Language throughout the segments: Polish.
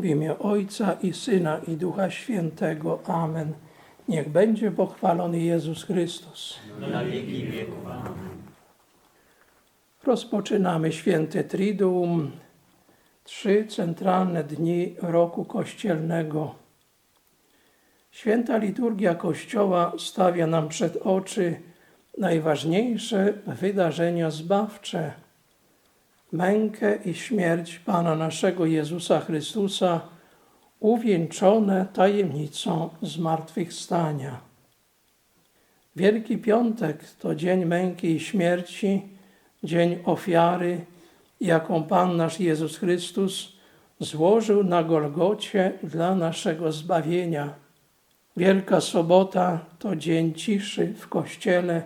W imię Ojca i Syna i Ducha Świętego. Amen. Niech będzie pochwalony Jezus Chrystus. na wieki wieków. Amen. Rozpoczynamy święte Triduum, trzy centralne dni roku kościelnego. Święta liturgia Kościoła stawia nam przed oczy najważniejsze wydarzenia zbawcze. Mękę i śmierć Pana naszego Jezusa Chrystusa, uwieńczone tajemnicą zmartwychwstania. Wielki Piątek to dzień męki i śmierci, dzień ofiary, jaką Pan nasz Jezus Chrystus złożył na Golgocie dla naszego zbawienia. Wielka Sobota to dzień ciszy w Kościele,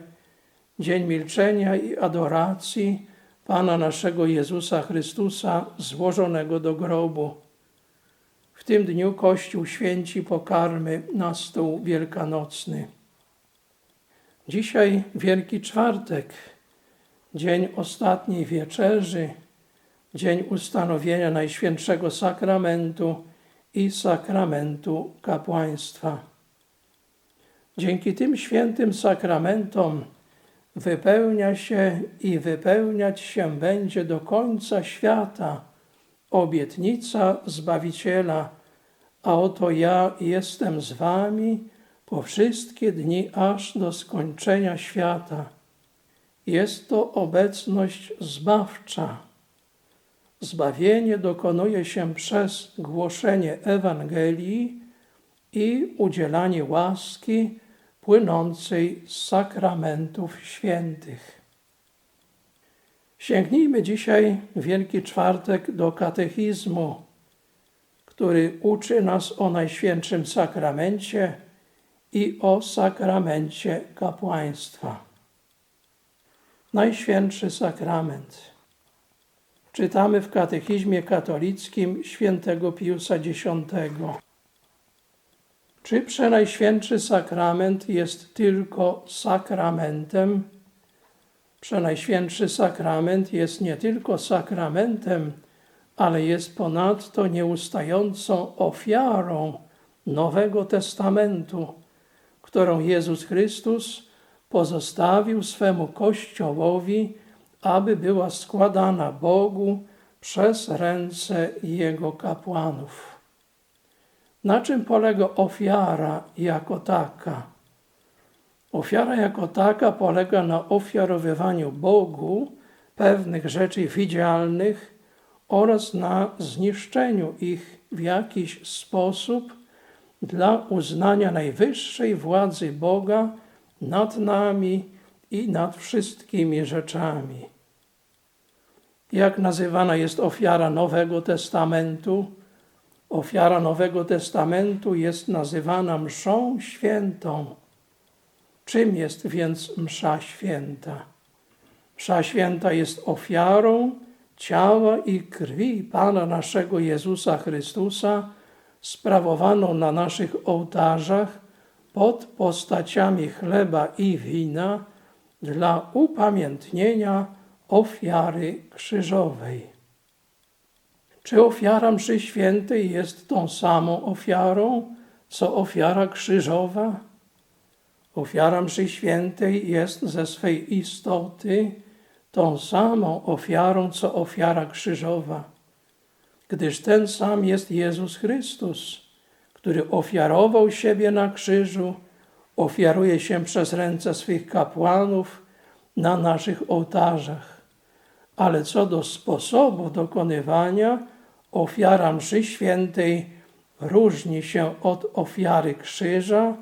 dzień milczenia i adoracji Pana naszego Jezusa Chrystusa złożonego do grobu. W tym dniu Kościół święci pokarmy na stół wielkanocny. Dzisiaj Wielki Czwartek, dzień ostatniej wieczerzy, dzień ustanowienia Najświętszego Sakramentu i Sakramentu Kapłaństwa. Dzięki tym świętym sakramentom wypełnia się i wypełniać się będzie do końca świata obietnica Zbawiciela, a oto ja jestem z wami po wszystkie dni aż do skończenia świata. Jest to obecność zbawcza. Zbawienie dokonuje się przez głoszenie Ewangelii i udzielanie łaski płynącej z sakramentów świętych. Sięgnijmy dzisiaj Wielki Czwartek do katechizmu, który uczy nas o Najświętszym Sakramencie i o sakramencie kapłaństwa. Najświętszy Sakrament. Czytamy w katechizmie katolickim świętego Piusa X. Czy Przenajświętszy Sakrament jest tylko sakramentem? Przenajświętszy Sakrament jest nie tylko sakramentem, ale jest ponadto nieustającą ofiarą Nowego Testamentu, którą Jezus Chrystus pozostawił swemu Kościołowi, aby była składana Bogu przez ręce Jego kapłanów. Na czym polega ofiara jako taka? Ofiara jako taka polega na ofiarowywaniu Bogu pewnych rzeczy widzialnych oraz na zniszczeniu ich w jakiś sposób dla uznania najwyższej władzy Boga nad nami i nad wszystkimi rzeczami. Jak nazywana jest ofiara Nowego Testamentu? Ofiara Nowego Testamentu jest nazywana mszą świętą. Czym jest więc msza święta? Msza święta jest ofiarą ciała i krwi Pana naszego Jezusa Chrystusa, sprawowaną na naszych ołtarzach pod postaciami chleba i wina dla upamiętnienia ofiary krzyżowej. Czy ofiara mszy świętej jest tą samą ofiarą, co ofiara krzyżowa? Ofiara mszy świętej jest ze swej istoty tą samą ofiarą, co ofiara krzyżowa, gdyż ten sam jest Jezus Chrystus, który ofiarował siebie na krzyżu, ofiaruje się przez ręce swych kapłanów na naszych ołtarzach. Ale co do sposobu dokonywania, ofiara mszy świętej różni się od ofiary krzyża,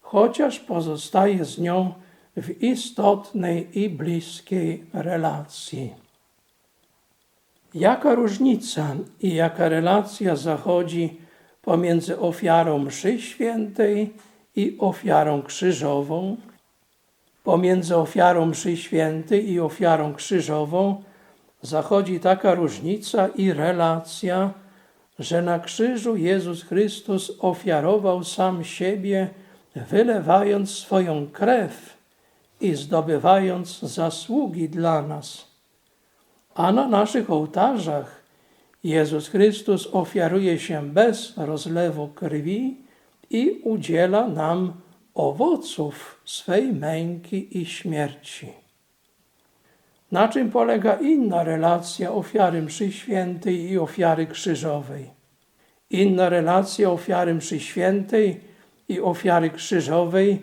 chociaż pozostaje z nią w istotnej i bliskiej relacji. Jaka różnica i jaka relacja zachodzi pomiędzy ofiarą mszy świętej i ofiarą krzyżową? Pomiędzy ofiarą mszy świętej i ofiarą krzyżową zachodzi taka różnica i relacja, że na krzyżu Jezus Chrystus ofiarował sam siebie, wylewając swoją krew i zdobywając zasługi dla nas. A na naszych ołtarzach Jezus Chrystus ofiaruje się bez rozlewu krwi i udziela nam owoców swej męki i śmierci. Na czym polega inna relacja ofiary mszy świętej i ofiary krzyżowej? Inna relacja ofiary mszy świętej i ofiary krzyżowej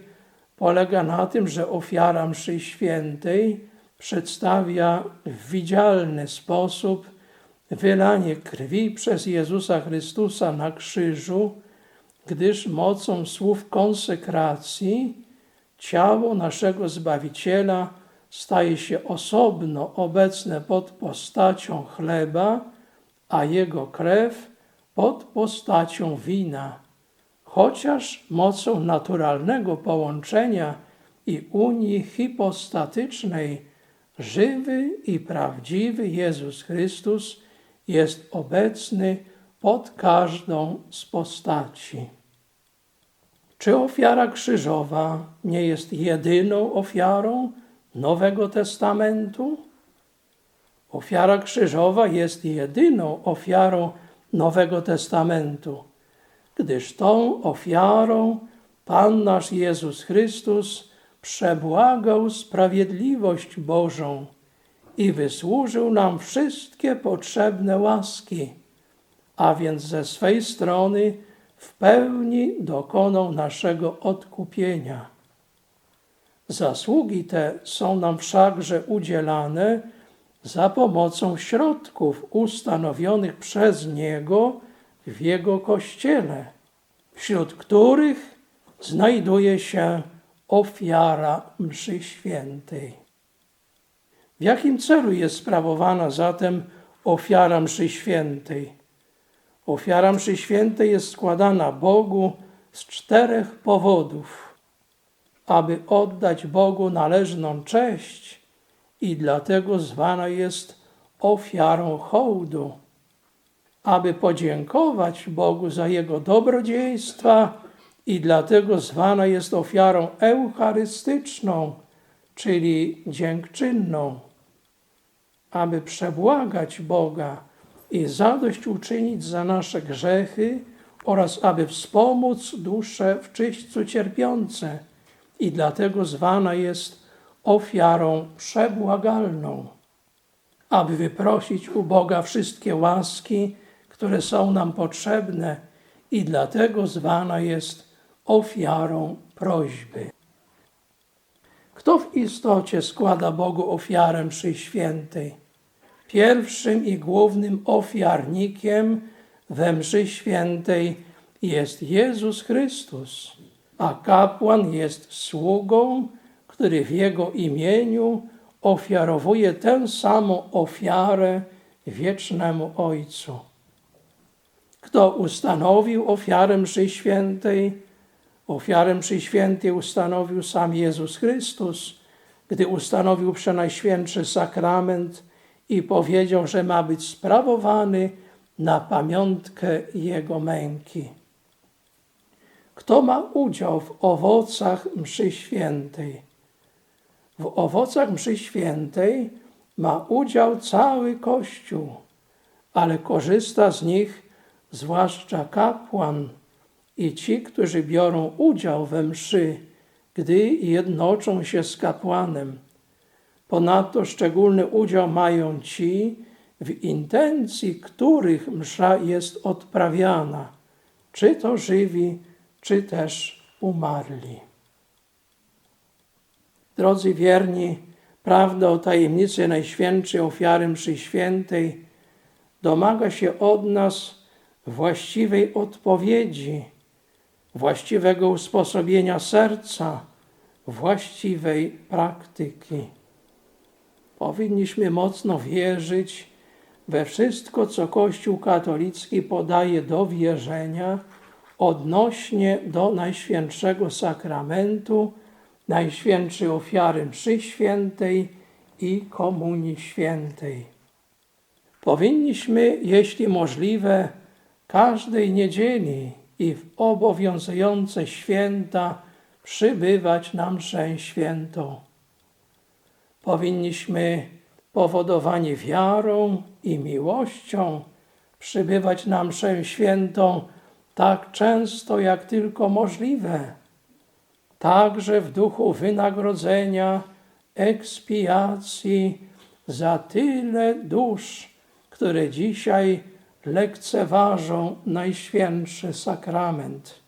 polega na tym, że ofiara mszy świętej przedstawia w widzialny sposób wylanie krwi przez Jezusa Chrystusa na krzyżu, gdyż mocą słów konsekracji ciało naszego Zbawiciela staje się osobno obecne pod postacią chleba, a jego krew pod postacią wina. Chociaż mocą naturalnego połączenia i unii hipostatycznej żywy i prawdziwy Jezus Chrystus jest obecny pod każdą z postaci. Czy ofiara krzyżowa nie jest jedyną ofiarą Nowego Testamentu? Ofiara krzyżowa jest jedyną ofiarą Nowego Testamentu, gdyż tą ofiarą Pan nasz Jezus Chrystus przebłagał sprawiedliwość Bożą i wysłużył nam wszystkie potrzebne łaski, a więc ze swej strony w pełni dokonał naszego odkupienia. Zasługi te są nam wszakże udzielane za pomocą środków ustanowionych przez Niego w Jego Kościele, wśród których znajduje się ofiara mszy świętej. W jakim celu jest sprawowana zatem ofiara mszy świętej? Ofiara mszy świętej jest składana Bogu z czterech powodów. Aby oddać Bogu należną cześć i dlatego zwana jest ofiarą hołdu. Aby podziękować Bogu za Jego dobrodziejstwa i dlatego zwana jest ofiarą eucharystyczną, czyli dziękczynną, aby przebłagać Boga i zadośćuczynić za nasze grzechy oraz aby wspomóc dusze w czyśćcu cierpiące i dlatego zwana jest ofiarą przebłagalną, aby wyprosić u Boga wszystkie łaski, które są nam potrzebne i dlatego zwana jest ofiarą prośby. Kto w istocie składa Bogu ofiarę mszy świętej? Pierwszym i głównym ofiarnikiem we mszy świętej jest Jezus Chrystus, a kapłan jest sługą, który w Jego imieniu ofiarowuje tę samą ofiarę wiecznemu Ojcu. Kto ustanowił ofiarę mszy świętej? Ofiarę mszy świętej ustanowił sam Jezus Chrystus, gdy ustanowił przenajświętszy sakrament i powiedział, że ma być sprawowany na pamiątkę Jego męki. Kto ma udział w owocach mszy świętej? W owocach mszy świętej ma udział cały Kościół, ale korzysta z nich zwłaszcza kapłan i ci, którzy biorą udział we mszy, gdy jednoczą się z kapłanem. Ponadto szczególny udział mają ci, w intencji których msza jest odprawiana, czy to żywi, czy też umarli. Drodzy wierni, prawda o tajemnicy Najświętszej ofiary mszy świętej domaga się od nas właściwej odpowiedzi, właściwego usposobienia serca, właściwej praktyki. Powinniśmy mocno wierzyć we wszystko, co Kościół katolicki podaje do wierzenia odnośnie do Najświętszego Sakramentu, Najświętszej Ofiary Mszy Świętej i Komunii Świętej. Powinniśmy, jeśli możliwe, każdej niedzieli i w obowiązujące święta przybywać na mszę świętą. Powinniśmy powodowani wiarą i miłością przybywać na mszę świętą tak często jak tylko możliwe, także w duchu wynagrodzenia, ekspiacji za tyle dusz, które dzisiaj lekceważą Najświętszy Sakrament.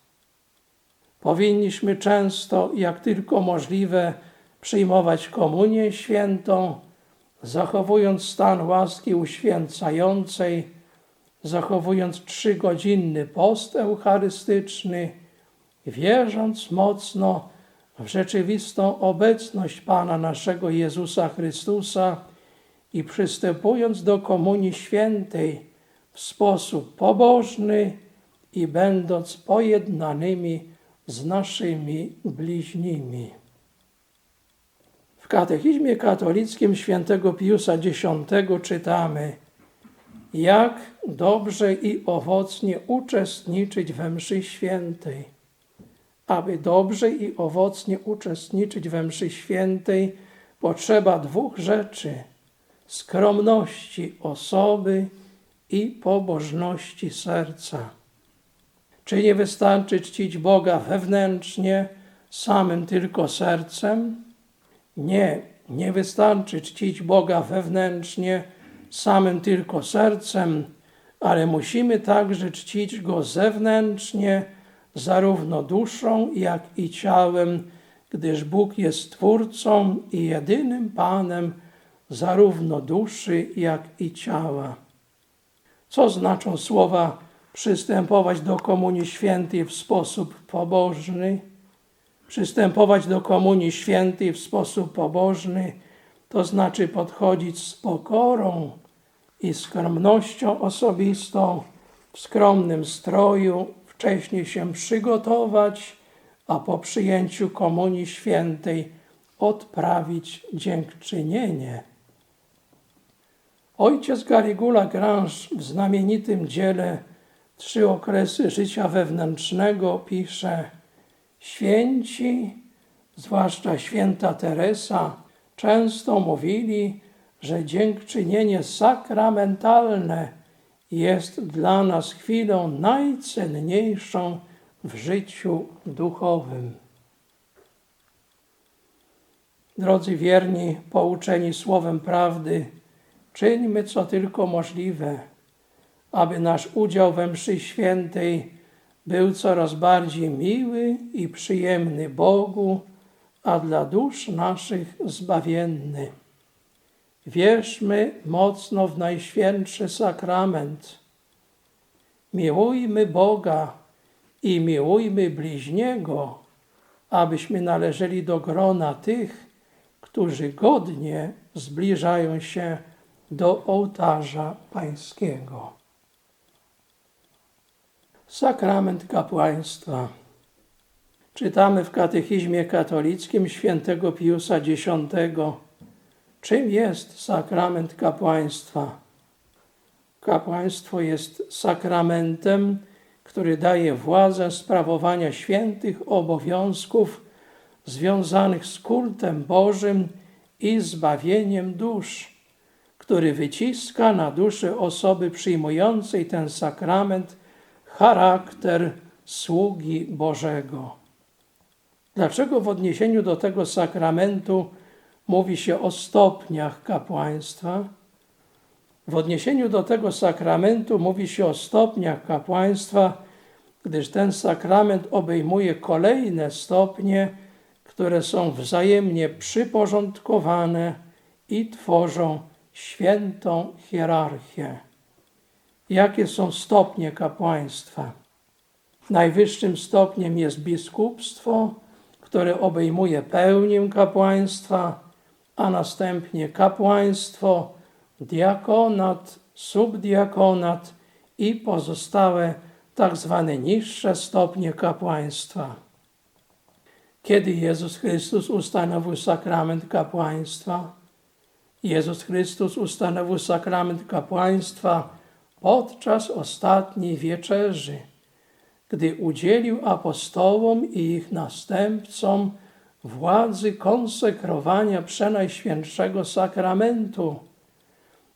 Powinniśmy często, jak tylko możliwe, przyjmować komunię świętą, zachowując stan łaski uświęcającej, zachowując trzygodzinny post eucharystyczny, wierząc mocno w rzeczywistą obecność Pana naszego Jezusa Chrystusa i przystępując do komunii świętej w sposób pobożny i będąc pojednanymi z naszymi bliźnimi. W katechizmie katolickim świętego Piusa X czytamy, jak dobrze i owocnie uczestniczyć we mszy świętej. Aby dobrze i owocnie uczestniczyć we mszy świętej, potrzeba dwóch rzeczy: skromności osoby i pobożności serca. Czy nie wystarczy czcić Boga wewnętrznie, samym tylko sercem? Nie, nie wystarczy czcić Boga wewnętrznie, samym tylko sercem, ale musimy także czcić Go zewnętrznie, zarówno duszą, jak i ciałem, gdyż Bóg jest Twórcą i jedynym Panem zarówno duszy, jak i ciała. Co znaczą słowa przystępować do Komunii Świętej w sposób pobożny? Przystępować do Komunii Świętej w sposób pobożny to znaczy podchodzić z pokorą i skromnością osobistą, w skromnym stroju, wcześniej się przygotować, a po przyjęciu Komunii Świętej odprawić dziękczynienie. Ojciec Garigula Grange w znamienitym dziele Trzy okresy życia wewnętrznego pisze Święci, zwłaszcza święta Teresa, często mówili, że dziękczynienie sakramentalne jest dla nas chwilą najcenniejszą w życiu duchowym. Drodzy wierni, pouczeni słowem prawdy, czyńmy co tylko możliwe, aby nasz udział we mszy świętej był coraz bardziej miły i przyjemny Bogu, a dla dusz naszych zbawienny. Wierzmy mocno w Najświętszy Sakrament. Miłujmy Boga i miłujmy bliźniego, abyśmy należeli do grona tych, którzy godnie zbliżają się do ołtarza Pańskiego. Sakrament kapłaństwa. Czytamy w Katechizmie Katolickim świętego Piusa X. Czym jest sakrament kapłaństwa? Kapłaństwo jest sakramentem, który daje władzę sprawowania świętych obowiązków związanych z kultem Bożym i zbawieniem dusz, który wyciska na duszy osoby przyjmującej ten sakrament charakter sługi Bożego. Dlaczego w odniesieniu do tego sakramentu mówi się o stopniach kapłaństwa? W odniesieniu do tego sakramentu mówi się o stopniach kapłaństwa, gdyż ten sakrament obejmuje kolejne stopnie, które są wzajemnie przyporządkowane i tworzą świętą hierarchię. Jakie są stopnie kapłaństwa? Najwyższym stopniem jest biskupstwo, które obejmuje pełnię kapłaństwa, a następnie kapłaństwo, diakonat, subdiakonat i pozostałe tak zwane niższe stopnie kapłaństwa. Kiedy Jezus Chrystus ustanowił sakrament kapłaństwa? Jezus Chrystus ustanowił sakrament kapłaństwa podczas ostatniej wieczerzy, gdy udzielił apostołom i ich następcom władzy konsekrowania przenajświętszego sakramentu.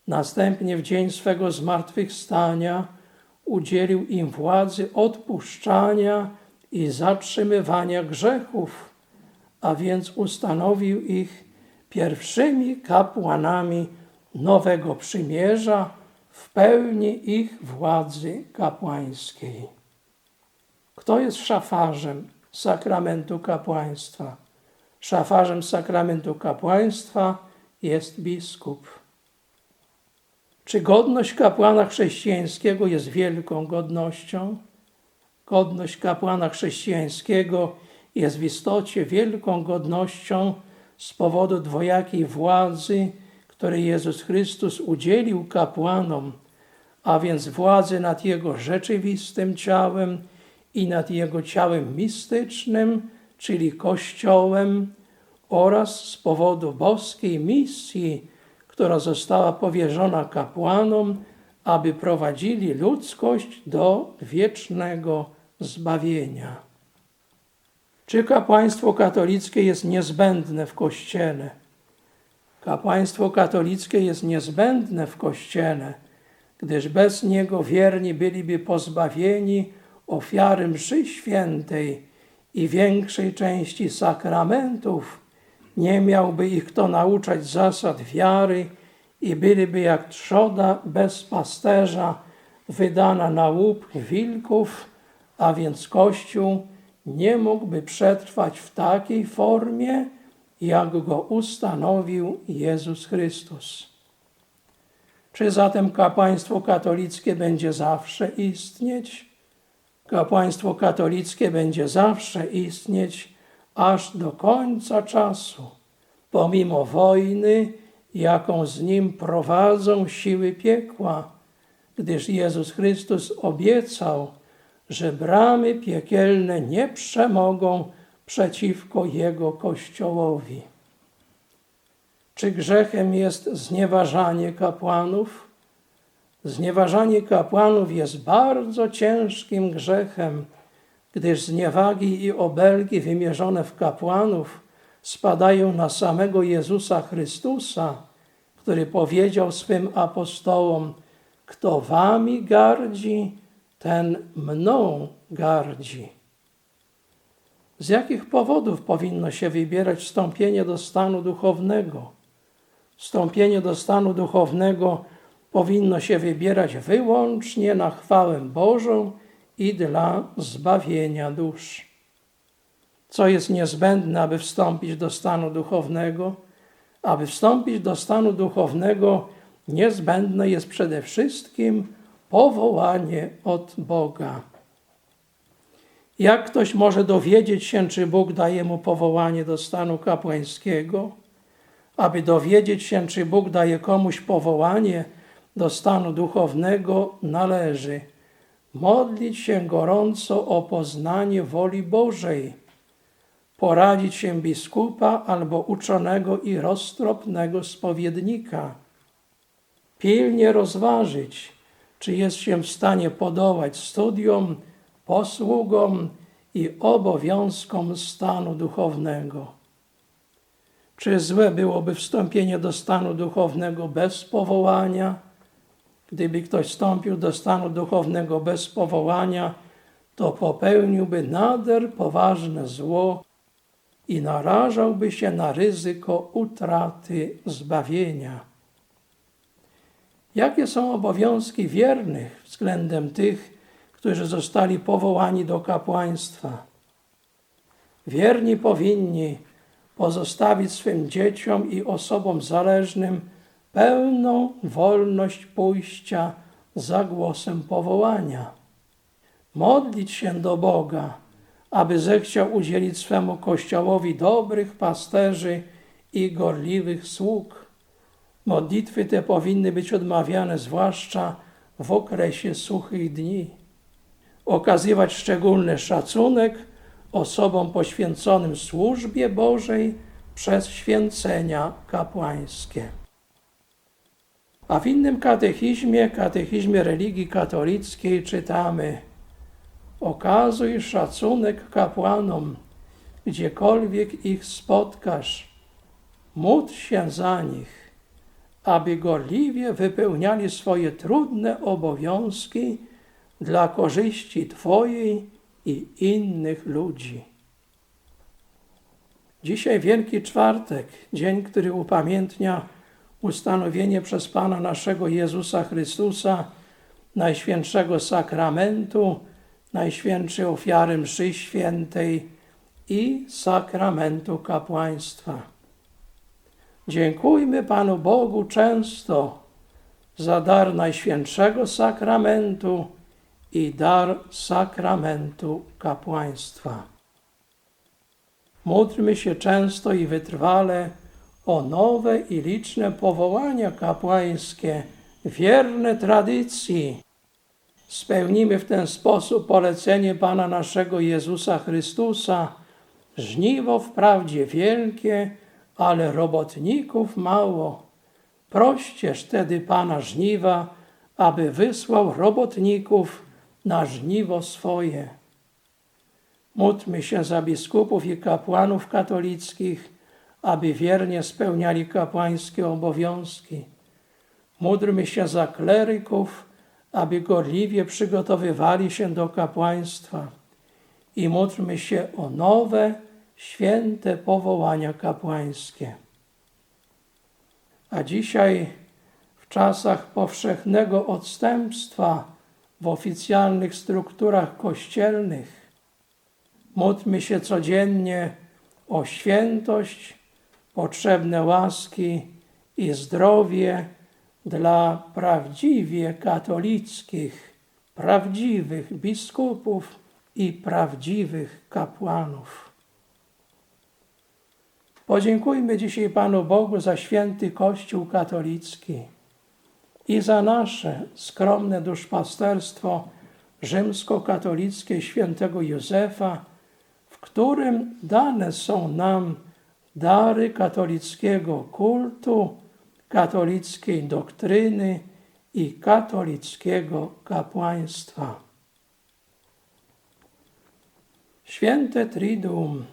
Następnie w dzień swego zmartwychwstania udzielił im władzy odpuszczania i zatrzymywania grzechów, a więc ustanowił ich pierwszymi kapłanami nowego przymierza w pełni ich władzy kapłańskiej. Kto jest szafarzem sakramentu kapłaństwa? Szafarzem sakramentu kapłaństwa jest biskup. Czy godność kapłana chrześcijańskiego jest wielką godnością? Godność kapłana chrześcijańskiego jest w istocie wielką godnością z powodu dwojakiej władzy, której Jezus Chrystus udzielił kapłanom, a więc władzy nad Jego rzeczywistym ciałem i nad Jego ciałem mistycznym, czyli Kościołem, oraz z powodu boskiej misji, która została powierzona kapłanom, aby prowadzili ludzkość do wiecznego zbawienia. Czy kapłaństwo katolickie jest niezbędne w Kościele? Kapłaństwo katolickie jest niezbędne w Kościele, gdyż bez niego wierni byliby pozbawieni ofiary mszy świętej i większej części sakramentów, nie miałby ich kto nauczać zasad wiary i byliby jak trzoda bez pasterza, wydana na łup wilków, a więc Kościół nie mógłby przetrwać w takiej formie, jak go ustanowił Jezus Chrystus. Czy zatem kapłaństwo katolickie będzie zawsze istnieć? Kapłaństwo katolickie będzie zawsze istnieć aż do końca czasu, pomimo wojny, jaką z nim prowadzą siły piekła, gdyż Jezus Chrystus obiecał, że bramy piekielne nie przemogą przeciwko Jego Kościołowi. Czy grzechem jest znieważanie kapłanów? Znieważanie kapłanów jest bardzo ciężkim grzechem, gdyż zniewagi i obelgi wymierzone w kapłanów spadają na samego Jezusa Chrystusa, który powiedział swym apostołom: Kto wami gardzi, ten mną gardzi. Z jakich powodów powinno się wybierać wstąpienie do stanu duchownego? Wstąpienie do stanu duchownego powinno się wybierać wyłącznie na chwałę Bożą i dla zbawienia dusz. Co jest niezbędne, aby wstąpić do stanu duchownego? Aby wstąpić do stanu duchownego, niezbędne jest przede wszystkim powołanie od Boga. Jak ktoś może dowiedzieć się, czy Bóg daje mu powołanie do stanu kapłańskiego? Aby dowiedzieć się, czy Bóg daje komuś powołanie do stanu duchownego, należy modlić się gorąco o poznanie woli Bożej, poradzić się biskupa albo uczonego i roztropnego spowiednika. Pilnie rozważyć, czy jest się w stanie podołać studiom, posługom i obowiązkom stanu duchownego. Czy złe byłoby wstąpienie do stanu duchownego bez powołania? Gdyby ktoś wstąpił do stanu duchownego bez powołania, to popełniłby nader poważne zło i narażałby się na ryzyko utraty zbawienia. Jakie są obowiązki wiernych względem tych, którzy zostali powołani do kapłaństwa? Wierni powinni pozostawić swym dzieciom i osobom zależnym pełną wolność pójścia za głosem powołania. Modlić się do Boga, aby zechciał udzielić swemu Kościołowi dobrych pasterzy i gorliwych sług. Modlitwy te powinny być odmawiane zwłaszcza w okresie suchych dni. Okazywać szczególny szacunek osobom poświęconym służbie Bożej przez święcenia kapłańskie. A w innym katechizmie, katechizmie religii katolickiej czytamy Okazuj szacunek kapłanom, gdziekolwiek ich spotkasz. Módl się za nich, aby gorliwie wypełniali swoje trudne obowiązki dla korzyści Twojej i innych ludzi. Dzisiaj Wielki Czwartek, dzień, który upamiętnia ustanowienie przez Pana naszego Jezusa Chrystusa Najświętszego Sakramentu, Najświętszej ofiary mszy świętej i sakramentu kapłaństwa. Dziękujmy Panu Bogu często za dar Najświętszego Sakramentu i dar sakramentu kapłaństwa. Módlmy się często i wytrwale o nowe i liczne powołania kapłańskie, wierne tradycji. Spełnimy w ten sposób polecenie Pana naszego Jezusa Chrystusa. Żniwo wprawdzie wielkie, ale robotników mało. Proścież tedy Pana żniwa, aby wysłał robotników na żniwo swoje. Módlmy się za biskupów i kapłanów katolickich, aby wiernie spełniali kapłańskie obowiązki. Módlmy się za kleryków, aby gorliwie przygotowywali się do kapłaństwa. I módlmy się o nowe, święte powołania kapłańskie. A dzisiaj, w czasach powszechnego odstępstwa, w oficjalnych strukturach kościelnych. Módlmy się codziennie o świętość, potrzebne łaski i zdrowie dla prawdziwie katolickich, prawdziwych biskupów i prawdziwych kapłanów. Podziękujmy dzisiaj Panu Bogu za święty Kościół katolicki i za nasze skromne duszpasterstwo rzymskokatolickie świętego Józefa, w którym dane są nam dary katolickiego kultu, katolickiej doktryny i katolickiego kapłaństwa. Święte Triduum,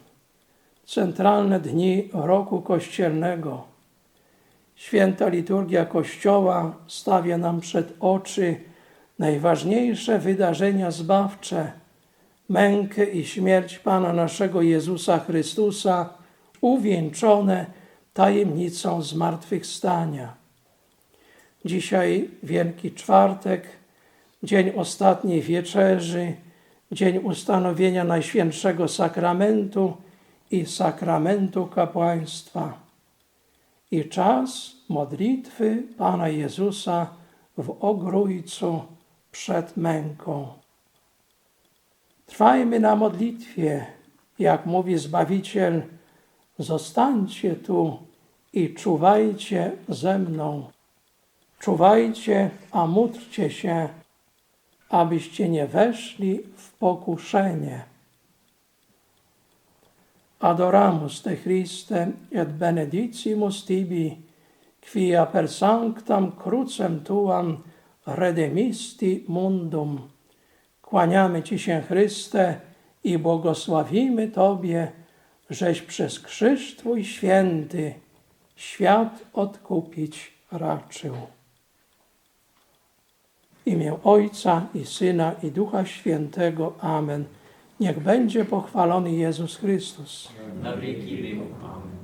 centralne dni roku kościelnego, Święta liturgia Kościoła stawia nam przed oczy najważniejsze wydarzenia zbawcze, mękę i śmierć Pana naszego Jezusa Chrystusa, uwieńczone tajemnicą zmartwychwstania. Dzisiaj Wielki Czwartek, dzień ostatniej wieczerzy, dzień ustanowienia Najświętszego Sakramentu i Sakramentu Kapłaństwa i czas modlitwy Pana Jezusa w ogrójcu przed męką. Trwajmy na modlitwie, jak mówi Zbawiciel, zostańcie tu i czuwajcie ze mną. Czuwajcie, a módlcie się, abyście nie weszli w pokuszenie. adoramus te Christe et benedicimus tibi, quia per sanctam crucem tuam redemisti mundum. Kłaniamy Ci się, Chryste, i błogosławimy Tobie, żeś przez krzyż Twój święty świat odkupić raczył. W imię Ojca i Syna i Ducha Świętego. Amen. Niech będzie pochwalony Jezus Chrystus. Na wieki. Amen.